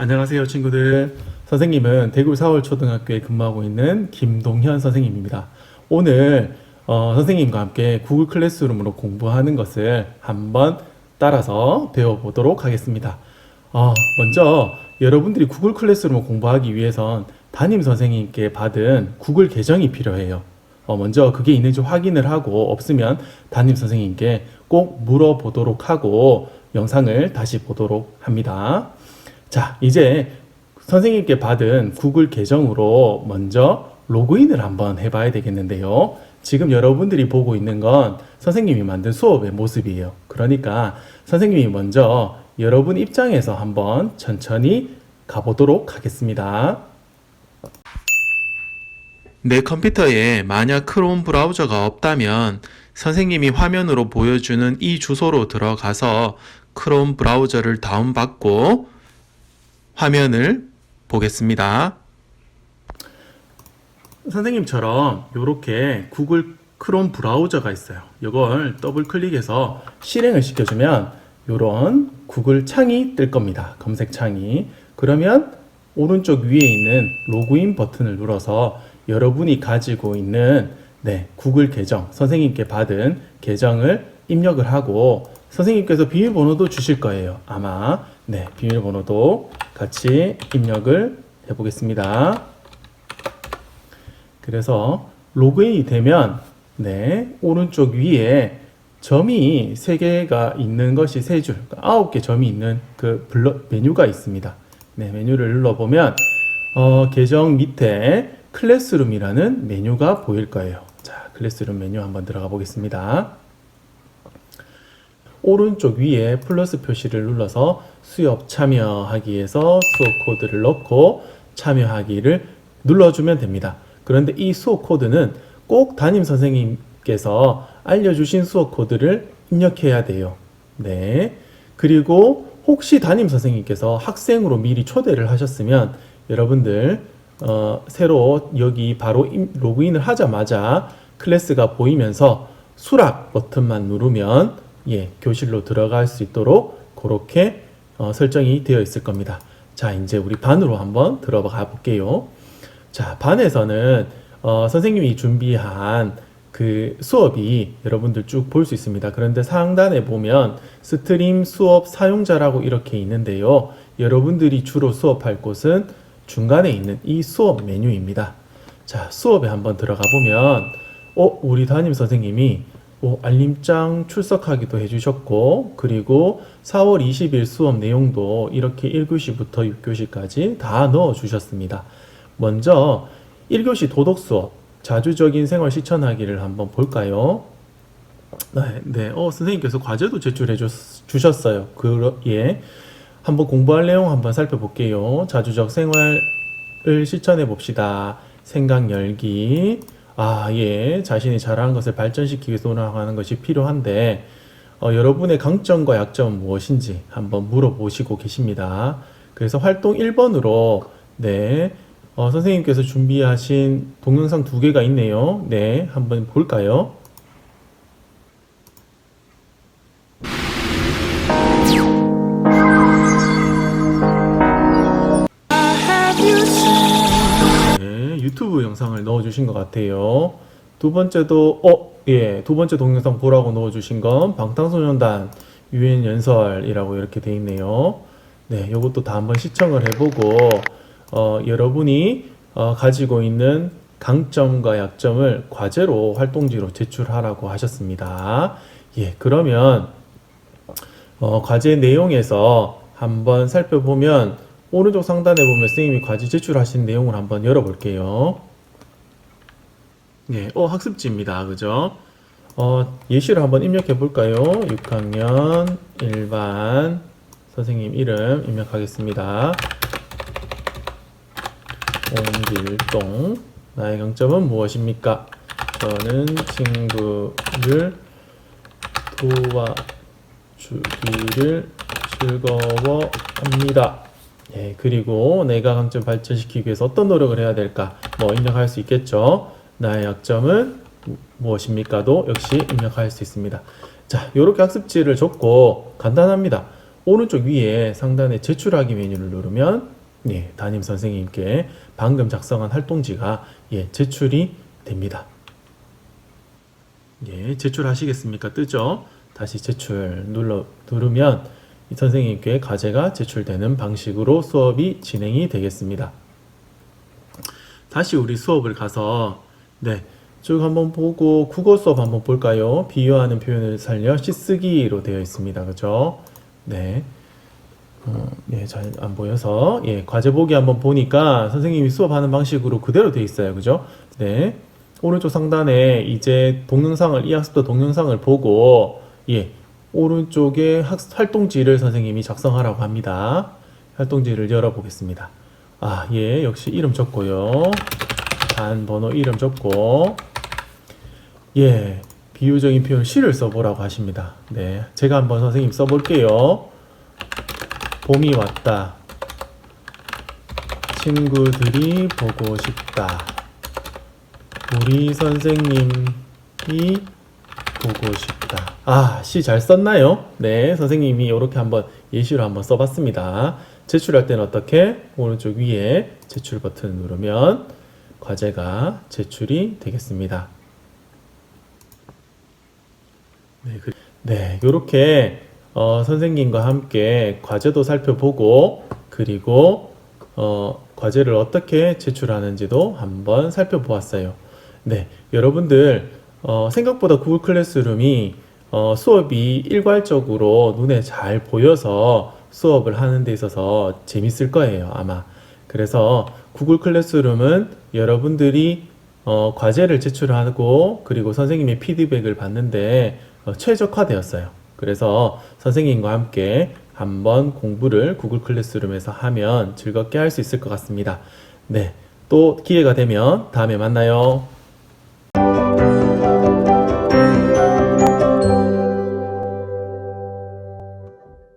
안녕하세요 친구들. 선생님은 대구 사월초등학교에 근무하고 있는 김동현 선생님입니다. 오늘 어, 선생님과 함께 구글 클래스룸으로 공부하는 것을 한번 따라서 배워보도록 하겠습니다. 어, 먼저 여러분들이 구글 클래스룸을 공부하기 위해선 담임 선생님께 받은 구글 계정이 필요해요. 어, 먼저 그게 있는지 확인을 하고 없으면 담임 선생님께 꼭 물어보도록 하고 영상을 다시 보도록 합니다. 자, 이제 선생님께 받은 구글 계정으로 먼저 로그인을 한번 해봐야 되겠는데요. 지금 여러분들이 보고 있는 건 선생님이 만든 수업의 모습이에요. 그러니까 선생님이 먼저 여러분 입장에서 한번 천천히 가보도록 하겠습니다. 내 컴퓨터에 만약 크롬 브라우저가 없다면 선생님이 화면으로 보여주는 이 주소로 들어가서 크롬 브라우저를 다운받고 화면을 보겠습니다. 선생님처럼 이렇게 구글 크롬 브라우저가 있어요. 이걸 더블 클릭해서 실행을 시켜주면 이런 구글 창이 뜰 겁니다. 검색 창이. 그러면 오른쪽 위에 있는 로그인 버튼을 눌러서 여러분이 가지고 있는 네, 구글 계정, 선생님께 받은 계정을 입력을 하고 선생님께서 비밀번호도 주실 거예요. 아마 네, 비밀번호도 같이 입력을 해보겠습니다. 그래서 로그인이 되면 네, 오른쪽 위에 점이 세 개가 있는 것이 세 줄, 그러니까 아홉 개 점이 있는 그 블러, 메뉴가 있습니다. 네, 메뉴를 눌러보면 어, 계정 밑에 클래스룸이라는 메뉴가 보일 거예요. 자, 클래스룸 메뉴 한번 들어가 보겠습니다. 오른쪽 위에 플러스 표시를 눌러서 수업 참여하기에서 수업 코드를 넣고 참여하기를 눌러주면 됩니다. 그런데 이 수업 코드는 꼭 담임 선생님께서 알려주신 수업 코드를 입력해야 돼요. 네. 그리고 혹시 담임 선생님께서 학생으로 미리 초대를 하셨으면 여러분들 어, 새로 여기 바로 임- 로그인을 하자마자 클래스가 보이면서 수락 버튼만 누르면 예, 교실로 들어갈 수 있도록 그렇게 어, 설정이 되어 있을 겁니다. 자, 이제 우리 반으로 한번 들어가 볼게요. 자, 반에서는 어, 선생님이 준비한 그 수업이 여러분들 쭉 볼 수 있습니다. 그런데 상단에 보면 스트림 수업 사용자라고 이렇게 있는데요. 여러분들이 주로 수업할 곳은 중간에 있는 이 수업 메뉴입니다. 자, 수업에 한번 들어가 보면, 어, 우리 담임 선생님이 어, 알림장 출석하기도 해주셨고, 그리고 4월 20일 수업 내용도 이렇게 1교시부터 6교시까지 다 넣어주셨습니다. 먼저 1교시 도덕 수업, 자주적인 생활 실천하기를 한번 볼까요? 네, 네. 어, 선생님께서 과제도 제출해 줬, 주셨어요. 그, 예. 한번 공부할 내용 한번 살펴볼게요. 자주적 생활을 실천해 봅시다. 생각 열기. 아, 예. 자신이 잘하는 것을 발전시키기 위해서 노력하는 것이 필요한데, 어, 여러분의 강점과 약점은 무엇인지 한번 물어보시고 계십니다. 그래서 활동 1번으로, 네. 어, 선생님께서 준비하신 동영상 두 개가 있네요. 네. 한번 볼까요? 유튜브 영상을 넣어주신 것 같아요. 두 번째도, 어, 예, 두 번째 동영상 보라고 넣어주신 건 방탄소년단 유엔 연설이라고 이렇게 돼 있네요. 네, 요것도 다 한번 시청을 해보고, 어, 여러분이 어, 가지고 있는 강점과 약점을 과제로 활동지로 제출하라고 하셨습니다. 예, 그러면, 어, 과제 내용에서 한번 살펴보면 오른쪽 상단에 보면 선생님이 과제 제출하신 내용을 한번 열어볼게요. 네, 어, 학습지입니다. 그죠? 어, 예시를 한번 입력해 볼까요? 6학년 일반 선생님 이름 입력하겠습니다. 옹길동 나의 강점은 무엇입니까? 저는 친구를 도와주기를 즐거워합니다. 예, 그리고 내가 강점 발전시키기 위해서 어떤 노력을 해야 될까? 뭐 입력할 수 있겠죠. 나의 약점은 무- 무엇입니까도 역시 입력할 수 있습니다. 자, 이렇게 학습지를 줬고 간단합니다. 오른쪽 위에 상단에 제출하기 메뉴를 누르면 예, 담임 선생님께 방금 작성한 활동지가 예, 제출이 됩니다. 예, 제출하시겠습니까? 뜨죠? 다시 제출 눌러 누르면 이 선생님께 과제가 제출되는 방식으로 수업이 진행이 되겠습니다. 다시 우리 수업을 가서 네, 쭉 한번 보고 국어 수업 한번 볼까요? 비유하는 표현을 살려 시쓰기로 되어 있습니다. 그죠? 네. 어, 예, 잘 안 보여서 예, 과제 보기 한번 보니까 선생님이 수업하는 방식으로 그대로 되어 있어요. 그죠? 네. 오른쪽 상단에 이제 동영상을 이 학습도 동영상을 보고 예, 오른쪽에 학, 활동지를 선생님이 작성하라고 합니다. 활동지를 열어보겠습니다. 아, 예, 역시 이름 적고요. 단 번호 이름 적고 예, 비유적인 표현 시를 써보라고 하십니다. 네, 제가 한번 선생님 써볼게요. 봄이 왔다. 친구들이 보고 싶다. 우리 선생님이 보고 싶다. 아, 시 잘 썼나요? 네, 선생님이 이렇게 한번 예시로 한번 써봤습니다. 제출할 때는 어떻게? 오른쪽 위에 제출 버튼을 누르면 과제가 제출이 되겠습니다. 네, 그, 네, 요렇게 어, 선생님과 함께 과제도 살펴보고 그리고 어, 과제를 어떻게 제출하는지도 한번 살펴보았어요. 네, 여러분들 어, 생각보다 구글 클래스룸이 어, 수업이 일괄적으로 눈에 잘 보여서 수업을 하는 데 있어서 재밌을 거예요, 아마. 그래서 구글 클래스룸은 여러분들이 어, 과제를 제출하고 그리고 선생님의 피드백을 받는데 어, 최적화되었어요. 그래서 선생님과 함께 한번 공부를 구글 클래스룸에서 하면 즐겁게 할 수 있을 것 같습니다. 네. 또 기회가 되면 다음에 만나요.